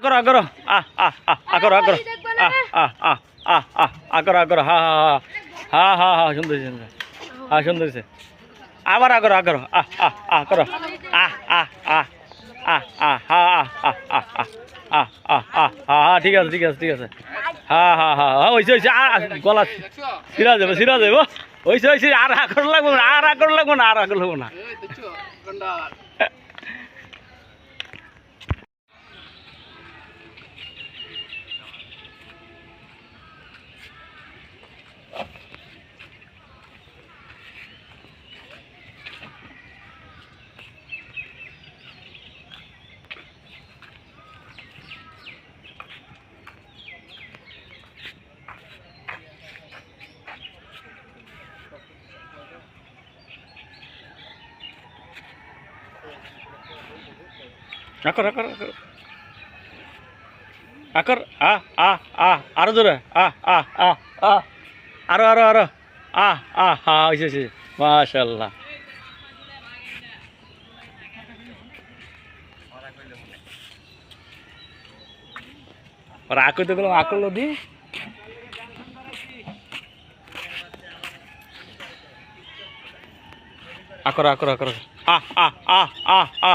আগর আগর আহ আহ আহ আগর আগর আহ আহ আহ আহ আহ আগর আগর হা হা হা হা হা হা সুন্দর সুন্দর হ্যাঁ সুন্দর। আবার আগর আগর আহ আহ আহ করো আহ আহ আহ আহ আহ হা আহ আহ আহ আহ আহ হা হা ঠিক আছে ঠিক আছে ঠিক আছে হা হা হা হা হয়েছে আ গলা সিরা যাবে সিরা যাবে হয়েছে হয়েছে আর আগর লাগবো না আর আগর লাগবো না আর আগর লাগবো না আকর আকর আকর। আকর, আ আ আ, আরও জোরে আ আ আ আ। আরও আরও আরও। আ আ, হা হয়েছে হয়েছে মাশাল্লাহ ওরা আকর তো গেলাম আকর লদি আকর আকর আকর আ আ আ আ আ।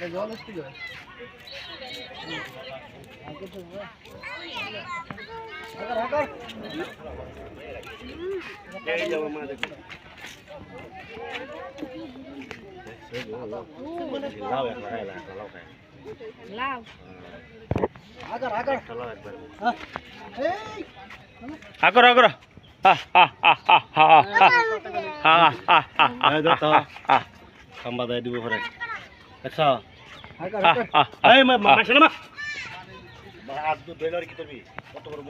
Regolas tu Agar agar. Agar agar. Ha ha ha ha ha. Ha ha ha ha. Ha ha ha ha. Kamu dah dua orang. আচ্ছা। এই মাছ না মা। আজ তো ধইলার কি তুমি কত করব